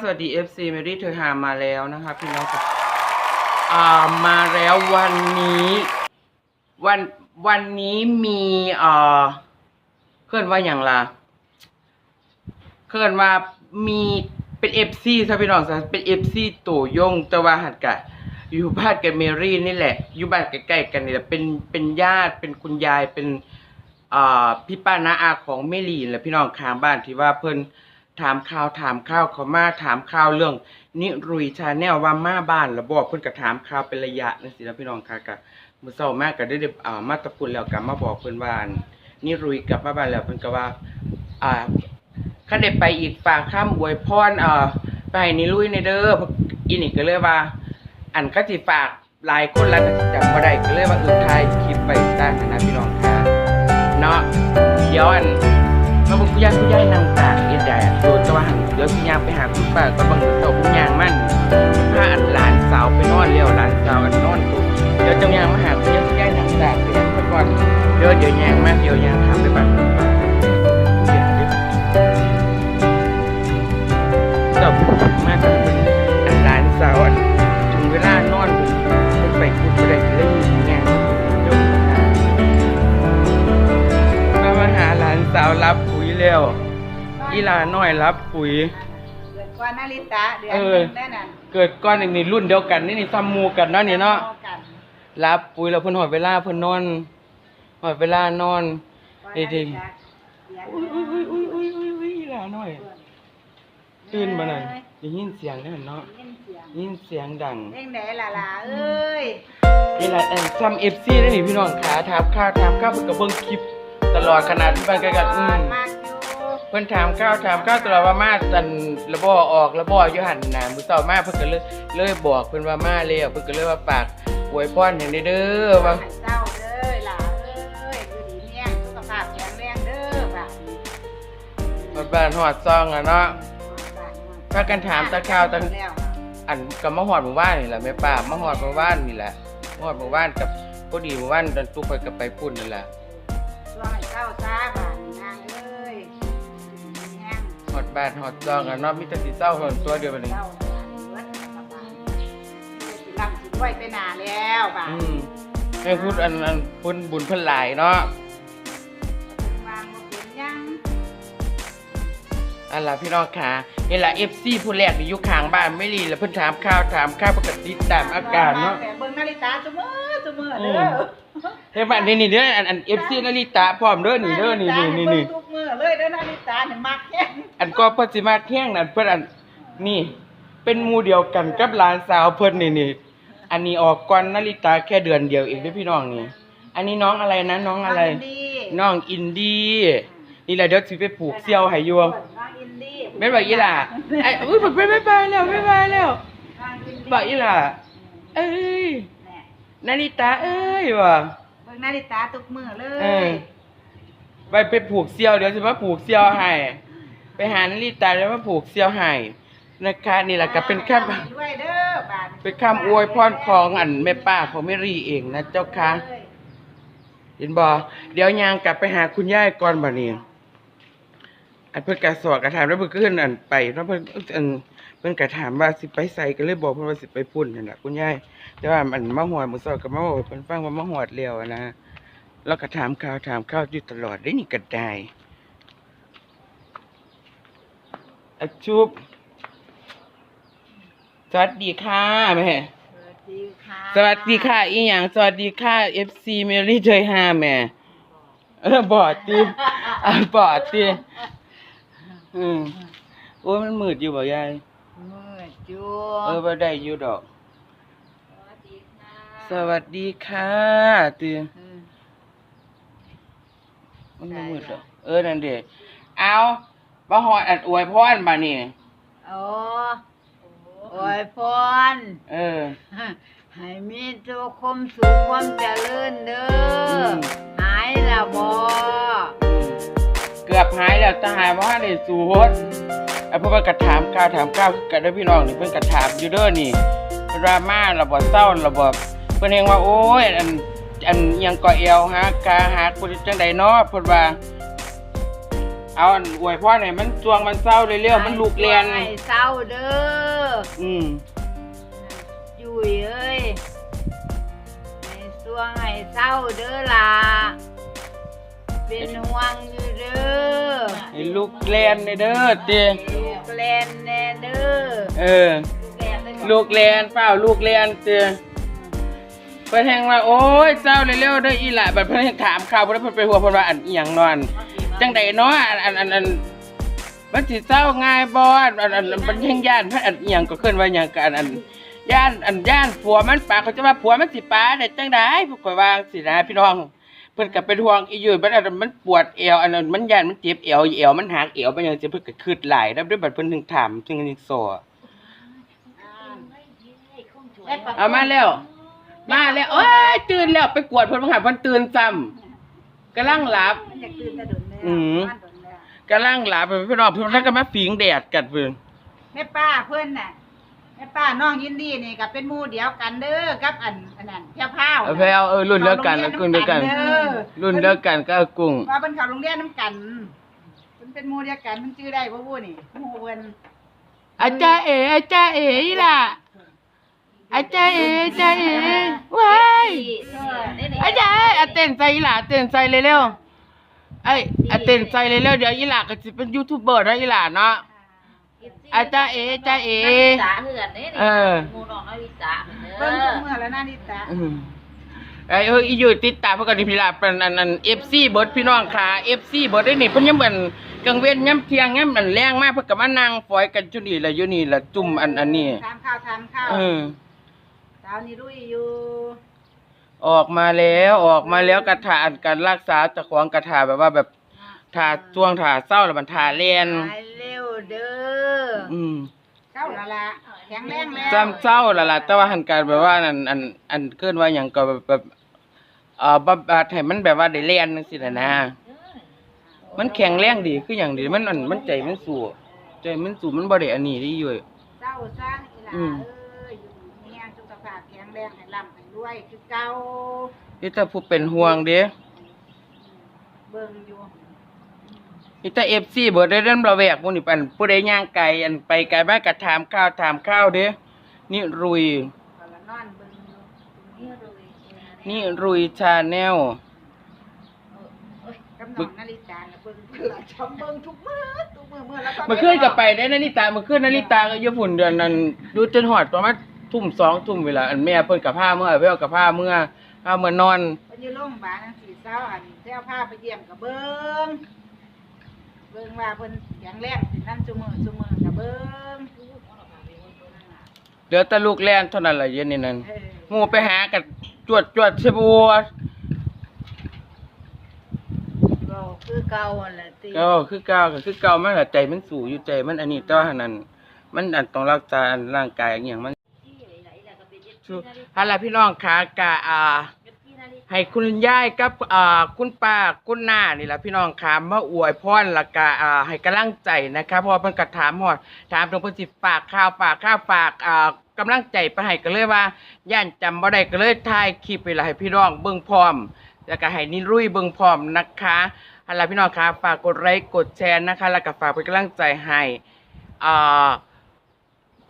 สวัสดี FC เมรี่เธอหามาแล้วนะคะพี่น้องอ่ามาแล้ววันนี้วันวันนี้มีเอ่อเคลื่อนว่าอย่างล่ะเคลื่อนว่ามีเป็น FC ซะพี่น้องซะเป็น FC ตัวยงแต่ว่าหัดกะอยู่บ้านกับเมรี่นี่แหละ อยู่บ้านใกล้ๆกันนี่แหละเป็นเป็นญาติเป็นคุณยายเป็นอ่าพี่ป้าน้าอาของเมลีนแหละพี่น้องข้างบ้านที่ว่าเพิ่น ถามข่าวถามข่าวเขามาถามข่าวเรื่องนิรุยชาแนลว่ามาบ้านแล้วบอกเพิ่นก็ถามข่าวเป็นระยะนั่นสินะพี่น้องค่ะก็มื้อเช้ามากก็ได้ได้อ่ามาตะปุ่นแล้วก็มาบอกเพิ่นว่านนิรุยกลับมาบ้านแล้วเพิ่นก็ว่าอ่าคันได้ไปอีกฝากข้ามอวยพรเอ่อไปนิรุยในเด้ออีนี่ก็เลยว่า อันก็สิฝากหลายคนแล้วก็สิจำบ่ได้ก็เลยว่าเออถ่ายคลิปไปตามนะพี่น้องค่ะเนาะเดี๋ยวอันมาบอกคุยาคุณยายนั่งตา ป้าก็บังเจ้าคุณยางมั่นพาอันหลานสาวไปนอนเลี้ยวหลานสาวอันนอนตุเดี๋ยวเจ้ายางมาหาคุณยายคุณยายนั่งตากเดี๋ยวก่อนเดี๋ยวเดี๋ยวยางมากเดี๋ยวยางถามไปบ้านคุณป้าเดี๋ยวเดี๋ยวเจ้ามาทำเป็นอันหลานสาวอันถึงเวลานอนเพิ่นไปคุดไปได้เล่นยางเดี๋ยวมามหาหลานสาวรับปุ๋ยแล้วอีลาน้อยรับปุ๋ย เกิดก่อนนาริตะเดือนเอหอนึงได้นั่นเกิดก้อนหนึ่งนี่รุ่นเดียวกันนี่นี่ซ้ำหมูกันเนาะนี่เนาะพอกันรับปุ๋ยแล้วเพิ่นหอดเวลาเพิ่นนอนหอดเวลานอนก่อนเด็ดนาๆฬิตะเดือนอุ้ยอุ้ยอุ้ยอุ้ยอุ้ยอุ้ยอุ้ยอีหลาน้อยตื่นมาหน่อยได้ยินเสียงได้เนาะยินเสียงได้ยินเสียงดังเร่งไหนล่ะล่ะเอ้ยนี่ล่ะเอ็นซ้ำ FC ได้นี่พี่น้องขาถามข้าวถามข้าวเพิ่นก็เบิ่งคลิป ตลอดขนาดที่บ้านก็ก็อืม มากอยู่เพิ่นถามข้าวถามข้าวตลอดว่ามาตันระบอออกระบออยู่หันน่ะมื้อเช้ามาเพิ่นก็เลยเลยบอกเพิ่นว่ามาแล้วเพิ่นก็เลยว่าฝากอวยพรให้เด้อว่าให้เจ้าเด้อล่ะเอ้ยอยู่ดีเมียงสุขภาพแข็งแรงเด้อบ่าฮอดบ้านฮอดซองอะเนาะถ้ากันถามตะข้าวตะแล้วอันก็มาฮอดหมู่บ้านนี่แหละแม่ป้ามาฮอดหมู่บ้านนี่แหละมาฮอดหมู่บ้านกับพอดีหมู่บ้านดันตุกไปก็ไปพุ่นนั่นแหละ เมียงฮอดบ้านฮอดซองอะเนาะมีแต่สิเศร้าคนตัวเดียวบัดนี้เจ้าบ่านเบิดสบายสิลำสิไว้ไปหนาแล้วบ่าอืมให้พูดอันอันพุ่นบุญเพิ่นหลายเนาะวางบ่เป็นหยังอันล่ะพี่น้องค่ะนี่ล่ะ FC ผู้แรกที่อยู่ข้างบ้านไม่รีแล้วเพิ่นถามข่าวถามข่าวปกติดตามอาการเนาะ แต่เบิ่งนาฬิกาซุมื้อซุมื้ออืเด้มอเฮ้ยบ้านนี่นี่เด้ออันอัน FC นาริตะพร้อมเด้อนี่เด้อนี่นี่นี่นี่ เบิ่งทุกมื้อเลยเด้อ นาฬิกาเนี่ยมักแฮงอันก็เพิ่นสิมาแข่งนั่นเพิ่นอันนี่ เป็นหมู่เดียวกันกับหลานสาวเพิ่นนี่นี่อันนี้ออกก่อนนาริตะแค่เดือนเดียวเองเด้อพี่น้องนี่ อันนี้น้องอะไรนะน้องอะไร ดีน้องอินดี้นี่แหละเดี๋ยวสิไปปลูกเสี่ยวให้อยู่น้องอินดี้แม่นบ่อีหล่ะไอ้อุ้ยบ่ไปบ๊ายบายแล้วบ๊ายบายแล้วน้องอินดี้บ่อีหล่ะเอ้ยแน่นาริตะเอ้ยว่ะ เบิ่งนาฬิกาทุกมื้อเลเออย ไปไปผูกเสี่ยวเดี๋ยวสิมาผูกเสี่ยวให้ไปหานาฬิตาแล้วมาผูกเสี่ยวให้นะคะนี่แหละก็เป็นคำด้วยเด้อบาดเป็นคำอวยพรของอันแม่ป้าของแม่รีเองนะเจ้าค่ะเห็นบ่เดี๋ยวยางกลับไปหาคุณยายก่อนบัดนี้อันเพิ่นกะสอกกะถามแล้วเพิ่นก็ขึ้นอันไปแล้วเพิ่นอันเพิ่นกะถามว่าสิไปใส่ก็เลยบอกเพิ่นว่าสิไปพุ่นนั่นน่ะคุณยายแต่ว่ามันมาหอดมื้อเช้าก็มาบอกให้เพิ่นฟังว่ามาหอดแล้วอะนะ แล้วก็ถามข่าวถามข่าวอยู่ตลอดได้นี่ก็ได้อะชุบสวัสดีค่ะแม่สวัสดีค่ะสวัสดีค่ะ อีหยังสวัสดีค่ะ FC เมรี่เจยห้าแม่เออบอดติอะบอดติอืมโอ้ยมันมืดอยู่บ่ยายมืดอยู่เออบ่ได้อยู่ดอก สวัสดีค่ะสวัสดีค่ะติอื มมันบ่มืดดอกเออนั่นเด้เอาบ่ฮอดอันอวยพรบัดนี้โอ้โอ้ยพรเออให้มีตัวความสุขความเจริญเด้อมหายและบ่เกือบหายแล้วแต่หายบ่ทันได้สูดไอ้พวกมันก็ถามข่าวถามข่าวคือกันเด้อพี่น้องนี่เพิ่นก็ถามอยู่เด้อนี่เพิ่นว่ามาแล้วบ่เศร้าแล้วบ่เพิ่นเองว่าโอ้ยอัน อันอิหยังก็เอวหากาหาคุณจังได๋เนาะเพิ่นว่า เอาอันอวยพ่อไหนอยมันจวงมันเศร้าเร็วๆมันลูกเรียนให้เศร้าเด้ออืมจุยเอ้ยให้สวงให้เศร้าเด้อล่ะเป็นห่วงอยู่เด้อให้ลูกเรียนเด้อเตี้ยลูกแลนแน่เด้อเออ ลูกเรียนเปล่าลูกเรียนเตี้ยเพิ่นแฮงว่าโอ้ยเศร้าเร็วๆเด้ออีหละบัดเพิ่นถามข่าวเพิ่นเพิ่นไปหัวเพิ่นว่าอันอีหยังนอนจังใดเนาะอันอันอันอันมันสิเศร้าง่ายบ่อันอันอันอันมันแห่งย่านพระอันอีหยังก็ขึ้นว่าหยังก็อันอันย่านอันย่านผัวมันปากเขาจะว่าผัวมันสิปาได้จังได๋พวกข่อยว่าสินะพี่น้องเพิ่นก็เป็นห่วงอีอยู่บัดอันนั้นมันปวดเอวอันนั้นมันย่านมันเจ็บเอวเอวมันหักเอวมันหยังสิเพิ่นก็คิดหลายแล้วด้วยบัดเพิ่นถึงถามถึงนึงสอเอามาแล้ว มาแล้วโอ้ยตื่นแล้วไปกวดเพิ่นบ่หันเพิ่นตื่นซ้ำกำลังหลับมันอยากตื่นแต่โดนแล้วอืม บ้านโดนแล้วกำลังหลับไปพี่น้องเพิ่นแล้วก็มาฝิงแดดกัดเพิ่นแม่ป้าเพิ่นน่ะแม่ป้าน้องยินดีนี่ก็เป็นหมู่เดียวกันเด้อกับอันอันนั้นเพียวพาวเอาไปเอาเออรุ่นเดียวกันรุ่นเดียวกันเด้อรุ่นเดียวกันก็เอากุ้ง ว่าเพิ่นเข้าโรงเรียนนํกันเพิ่นเป็นหมู่เดียวกันมันชื่อได้บ่ฮู้นี่หมู่เพิ่นอาจารย์เอ๋อาจารย์เอ๋อีล่ะ อาจารย์เอ๋อาจารย์เอ๋ว้ายอาจารย์อาเต้นใส่อีหล่ะเต้นใส่เร็วๆไอ้อาเต้นใส่เร็วๆเดี๋ยวอีหล่ะก็สิเป็นยูทูบเบอร์นะอีหล่ะเนาะอาจารย์เอ๋อาจารย์เอ๋สาเหือนนี่เออหมูน้องนาวิสาเบิ่งทุกมื้อแล้วนะนิตาอืมไอ้เอออีอยู่ติดตามเพื่อกันพี่ลาเป็นอันอันเอฟซีเบิร์ดพี่น้องค่ะเอฟซีเบิร์ดได้นี่เพิ่นยังเหมือนกลางเว้นย่ำเที่ยงย่ำมันแรงมากเพิ่นก็มานั่งฝอยกันจุนี่ละอยู่นี่ละจุ่มอันอันนี้ถามข้าวถามข้าวเออ สาวนี่รุ่ยอยู่ออกมาแล้วออกมาแล้วกระถาอันการรักษาเจ้าของกระถาแบบว่าแบบถาช่วงถาเศร้าแล้วมันถาเลียนไปเร็วเด้ออืมเจ้าละละแข็งแรงแล้วจำเศร้าและล่ะแต่ว่าหันการแบบว่าอันอันอันเกินว่าอย่างก็แบบแบบเอ่อบ่บ่ให้มันแบบว่าได้เลียนจังซี่น่ะนะมันแข็งแรงดีคืออย่างดีมันอันมันใจมันสู้ใจมันสู้มันบ่ได้อันนี้ได้อยู่เจ้าสร้างอีหลาอืมเอ้ยอยู่ดีมีสุข ภาพแข็งแรงให้ร่ำให้รวยคือเก่านี่ถ้าผู้เป็นห่วงเด้เบิ่งอยู่นี่ถ้า FC เบิดได้เริ่มระแวกหมู่นี่อันผู้ใดย่างไกลอันไปไกลมาก็ถามข้าวถามข้าวเด้นี่รุยก็ละนอนเบิ่งอยู่นี่เลยนี่รุยชาแนลกับน้องนาฬิกาน่ะเบิ่งเพิ่นละชอบเบิ่งทุกมื้อทุกมื้อมื้อละเมื่อคืนก็ไปได้นาฬิตาเมื่อคืนนาฬิตาก็อยู่พุ่นเดือนนั้นดูจนฮอดประมาณ ทุ่มสองทุ่มเวลาอันแม่เพิ่นกับผ้าเมื่อเพิ่นกับผ้าเมื่อผ้าเมื่อนอนเพิ่นอยู่โรงพยาบาลจังซี่เช้าอันแท้พาไปเยี่ยมก็เบิ่งเบิ่งว่าเพิ่นแข็งแรงสินั่นซุมื้อซุมื้อก็เบิ่งเหลือแต่ลูกแล่นเท่านั้นล่ะเย็นนี่นั่นเออหมู่ไปหากันจวดจวดใช่บัวก็คือเก่าหั่นแหละติก็คือเก่าก็คือเก่ามันละใจมันสู่อยู่ใจมันอันนี้แต่ว่าหันนั้นมันอันต้องรักษาอันร่างกายอหย่างมัน สู้ฮัลโหลพี่น้องขากะอ่า ให้คุณยายกับอ่าคุณป้าคุณน้านี่แหละพี่น้องขามาอวยพรและกะอ่าให้กำลังใจนะคะเพราะว่าเพิ่นก็ถามฮอดถามตรงเพิ่นสิฝากข่าวฝากข่าวฝากอ่ากำลังใจไปให้ก็เลยว่าย่านจำบ่ได้ก็เลยถ่ายคลิปไปละให้พี่น้องเบิ่งพร้อม แล้วก็ให้นิรุ่ยเบิ่งพร้อมนะคะฮัลโหลพี่น้องคะฝากกดไลค์กดแชร์นะคะ แล้วก็ฝากเป็นกำลังใจให้อ่า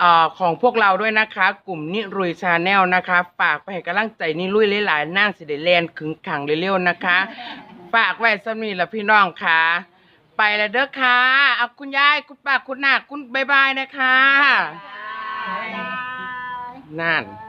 อ่าของพวกเราด้วยนะคะ กลุ่มนิรุยชาแนลนะคะฝากไปให้กำลังใจนิรุยหลายๆนั่งสิเดแลนขึงขังเร็วๆนะคะ ฝากไว้สำนีละพี่น้องค่ะ ไปแล้วเด้อค่ะเอาคุณยายคุณป้าคุณนาคุณบายบายนะคะบายนั่นบาย